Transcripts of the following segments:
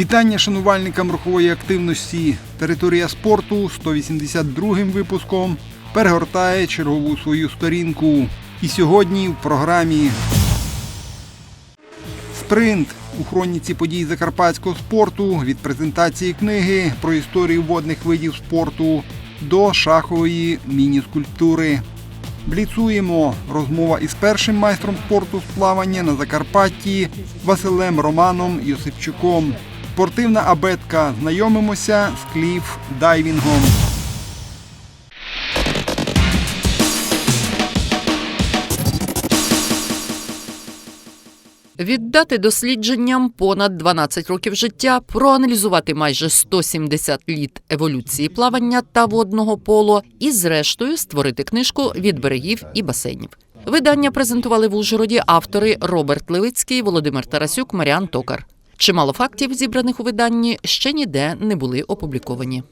Вітання шанувальникам рухової активності. Територія спорту 182-м випуском перегортає чергову свою сторінку. І сьогодні в програмі Спринт у хроніці подій закарпатського спорту від презентації книги про історію водних видів спорту до шахової міні-скульптури. Бліцуємо. Розмова із першим майстром спорту з плавання на Закарпатті Василем Романом Йосипчуком. Спортивна абетка. Знайомимося з кліф дайвінгом. Віддати дослідженням понад 12 років життя, проаналізувати майже 170 літ еволюції плавання та водного поло і, зрештою, створити книжку від берегів і басейнів. Видання презентували в Ужгороді автори Роберт Левицький, Володимир Тарасюк, Маріан Токар. Чимало фактів, зібраних у виданні, ще ніде не були опубліковані.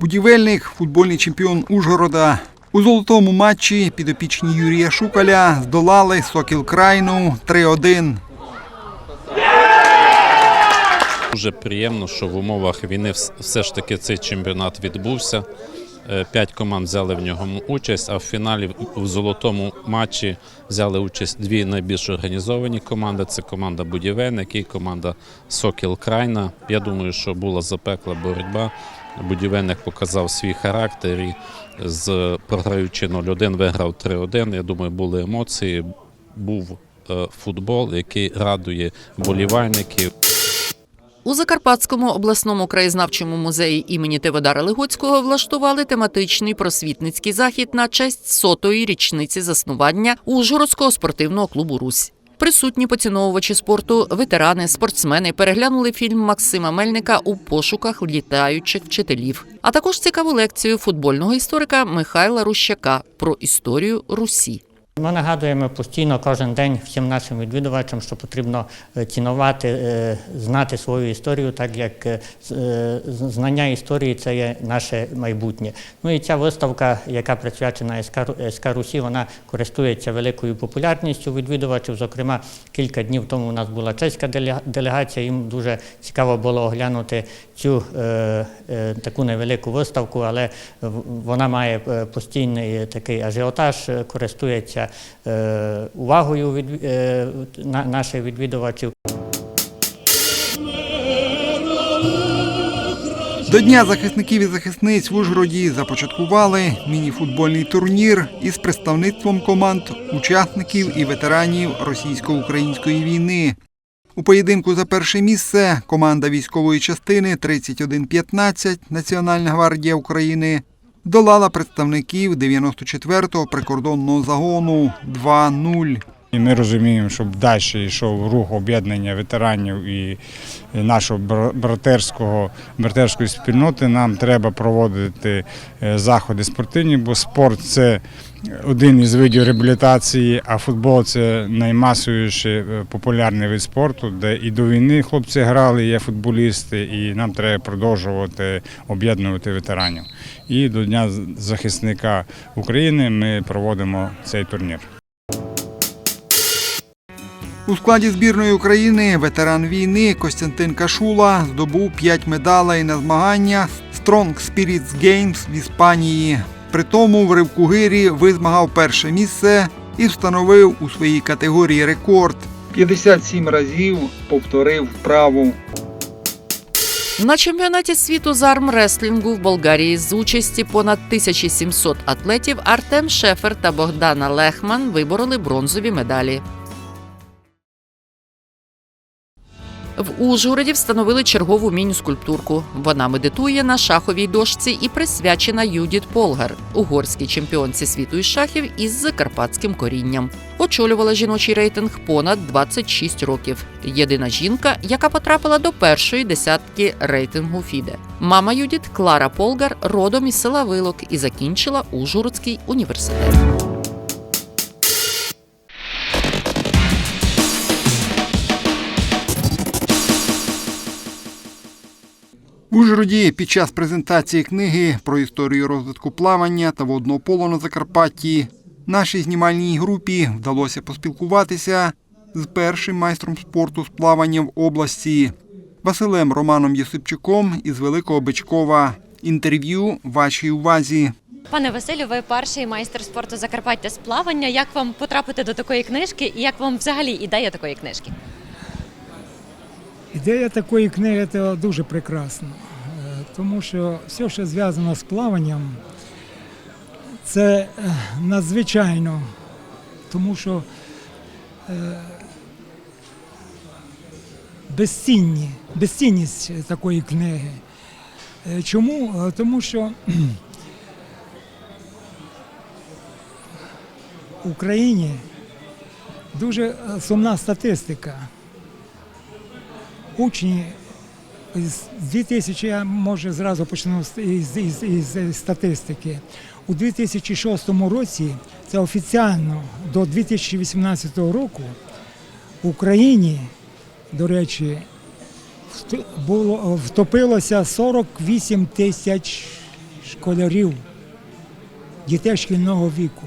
Будівельник, футбольний чемпіон Ужгорода. У золотому матчі підопічні Юрія Шукаля здолали Сокіл Крайну 3-1. Дуже приємно, що в умовах війни все ж таки цей чемпіонат відбувся. Е, П'ять команд взяли в ньому участь, а в фіналі в золотому матчі взяли участь дві найбільш організовані команди. Це команда Будівельник і команда Сокіл Крайна. Я думаю, що була запекла боротьба. Будівельник показав свій характер і з програючи 0-1 виграв 3-1. Я думаю, були емоції. Був е, футбол, який радує болівальників. У Закарпатському обласному краєзнавчому музеї імені Теводара Легоцького влаштували тематичний просвітницький захід на честь сотої річниці заснування Ужгородського спортивного клубу Русь. Присутні поціновувачі спорту, ветерани, спортсмени переглянули фільм Максима Мельника у пошуках літаючих вчителів, а також цікаву лекцію футбольного історика Михайла Рущака про історію Русі. Ми нагадуємо постійно кожен день всім нашим відвідувачам, що потрібно е, цінувати, е, знати свою історію, так як е, знання історії це є наше майбутнє. Ну і ця виставка, яка присвячена СК Ру- Русі, вона користується великою популярністю відвідувачів. Зокрема, кілька днів тому у нас була чеська делегація. Їм дуже цікаво було оглянути цю таку невелику виставку, але вона має постійний такий ажіотаж, користується е, увагою від, е, наших відвідувачів. До Дня захисників і захисниць в Ужгороді започаткували міні-футбольний турнір із представництвом команд учасників і ветеранів російсько-української війни. У поєдинку за перше місце команда військової частини 3115 Національна гвардія України долала представників 94-го прикордонного загону 2-0. І ми розуміємо, щоб далі йшов рух об'єднання ветеранів і нашого братерського братерської спільноти. Нам треба проводити е, заходи спортивні, бо спорт це один із видів реабілітації, а футбол це наймасовіший е, популярний вид спорту, де і до війни хлопці грали, є футболісти, і нам треба продовжувати об'єднувати ветеранів. І до Дня захисника України ми проводимо цей турнір. У складі збірної України ветеран війни Костянтин Кашула здобув 5 медалей на змаганнях Strong Spirits Games в Іспанії. При тому в ривку гирі визмагав перше місце і встановив у своїй категорії рекорд. 57 разів повторив вправу. На чемпіонаті світу з армреслінгу в Болгарії з участі понад 1700 атлетів Артем Шефер та Богдана Лехман вибороли бронзові медалі. В Ужгороді встановили чергову міні-скульптурку. Вона медитує на шаховій дошці і присвячена Юдіт Полгар, угорській чемпіонці світу із шахів із закарпатським корінням. Очолювала жіночий рейтинг понад 26 років. Єдина жінка, яка потрапила до першої десятки рейтингу ФІДЕ. Мама Юдіт Клара Полгар родом із села Вилок і закінчила Ужгородський університет. Ужгороді під час презентації книги про історію розвитку плавання та водного поло на Закарпатті нашій знімальній групі вдалося поспілкуватися з першим майстром спорту з плавання в області Василем Романом Єсипчуком із Великого Бичкова. Інтерв'ю вашій увазі. Пане Василю, ви перший майстер спорту Закарпаття з плавання. Як вам потрапити до такої книжки і як вам взагалі ідея такої книжки? Ідея такої книги це дуже прекрасна, тому що все, що зв'язано з плаванням, це е, надзвичайно, тому що е, безцінні, безцінність такої книги. Е, Чому? Тому що в Україні дуже сумна статистика учні з 2000, я може зразу почну з- із, із, із статистики. У 2006 році, це офіціально до 2018 року, в Україні, до речі, було, втопилося 48 тисяч школярів, дітей шкільного віку,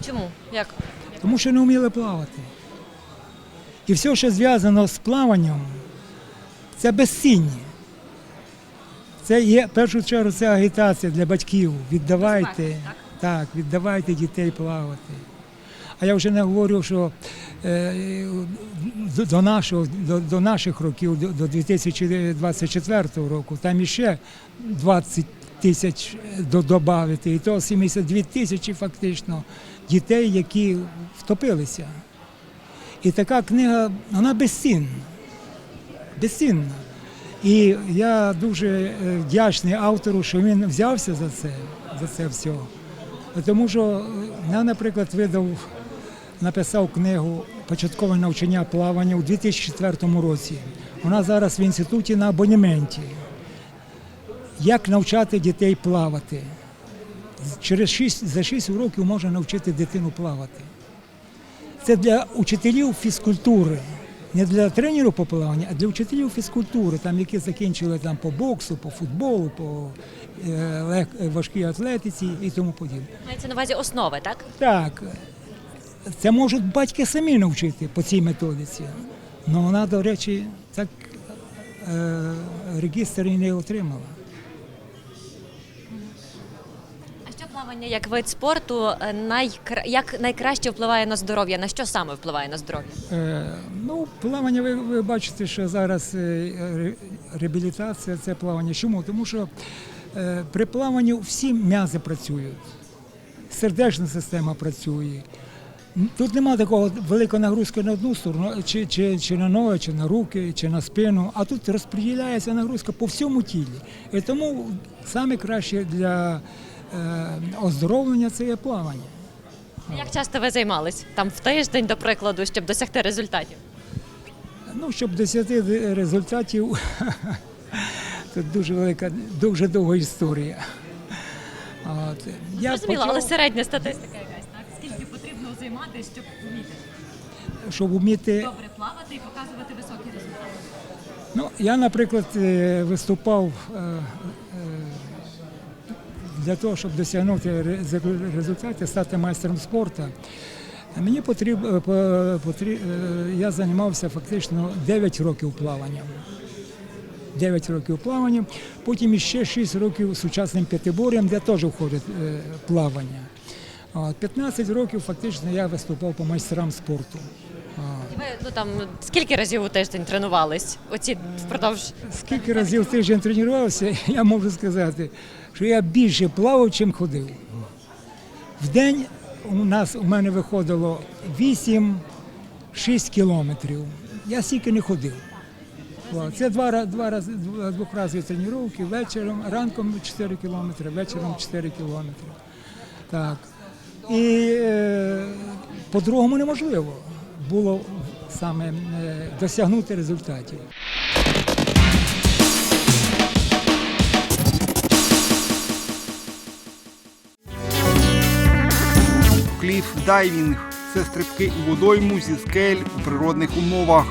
А Чому? Як? тому що не вміли плавати. І все, що зв'язано з плаванням, це безцінні. Це є, в першу чергу, це агітація для батьків. Віддавайте, так, віддавайте дітей плавати. А я вже не говорю, що е, до, до, нашого, до, до наших років, до, до 2024 року, там іще 20 тисяч додати, і то 72 тисячі фактично дітей, які втопилися. І така книга, вона безцінна. Безцінна. І я дуже е, вдячний автору, що він взявся за це, за це все. Тому що е, я, наприклад, видав, написав книгу Початкове навчання плавання у 2004 році. Вона зараз в інституті на абонементі. Як навчати дітей плавати? Через 6, за 6 років можна навчити дитину плавати. Це для учителів фізкультури, не для тренерів по плаванню, а для вчителів фізкультури, там, які закінчили там, по боксу, по футболу, по е, лег- важкій атлетиці і тому подібне. Мається на увазі основи, так? Так, це можуть батьки самі навчити по цій методиці. Але вона, до речі, так е, регістр і не отримала. А що плавання як вид спорту е, найкра... як найкраще впливає на здоров'я? На що саме впливає на здоров'я? Е, ну, плавання, ви, ви бачите, що зараз е, реабілітація це плавання. Чому? Тому що е, при плаванні всі м'язи працюють, сердечна система працює. Тут немає такого великої нагрузки на одну сторону, чи, чи, чи на ноги, чи на руки, чи на спину, а тут розподіляється нагрузка по всьому тілі. І тому саме краще для оздоровлення це є плавання. Як часто ви займались там в тиждень, до прикладу, щоб досягти результатів? Ну, щоб досягти результатів, тут дуже велика, дуже довга історія. От. Я Зрозуміло, але почав, середня статистика якась, так? Скільки потрібно займатися, щоб вміти щоб вміти. добре плавати і показувати високі результати? Ну, я, наприклад, е, виступав е, е, для того, щоб досягнути результатів, стати майстром спорту. Мені потрібно, я займався фактично 9 років плаванням. 9 років плаванням, потім іще 6 років сучасним п'ятибор'ям, де теж входить е, плавання. 15 років фактично я виступав по майстрам спорту. Ви ну там скільки разів у тиждень тренувались? Оці впродовж Скільки разів в тиждень тренувався, я можу сказати, що я більше плавав, чим ходив. В день у нас у мене виходило 8-6 кілометрів. Я стільки не ходив. Це два, два рази, два- двохразові тренування, вечором, ранком 4 кілометри, вечором 4 кілометри. Так. І е, по-другому неможливо було саме е, досягнути результатів. Кліф-дайвінг це стрибки у водойму зі скель у природних умовах.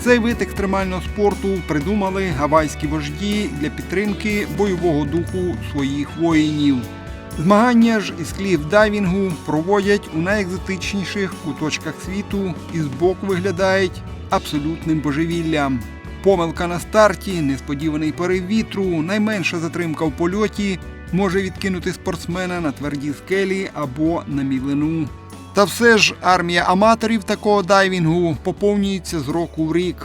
Цей вид екстремального спорту придумали гавайські вожді для підтримки бойового духу своїх воїнів. Змагання ж із кліф-дайвінгу проводять у найекзотичніших куточках світу і збоку виглядають абсолютним божевіллям. Помилка на старті, несподіваний порив вітру, найменша затримка в польоті може відкинути спортсмена на тверді скелі або на мілину. Та все ж армія аматорів такого дайвінгу поповнюється з року в рік.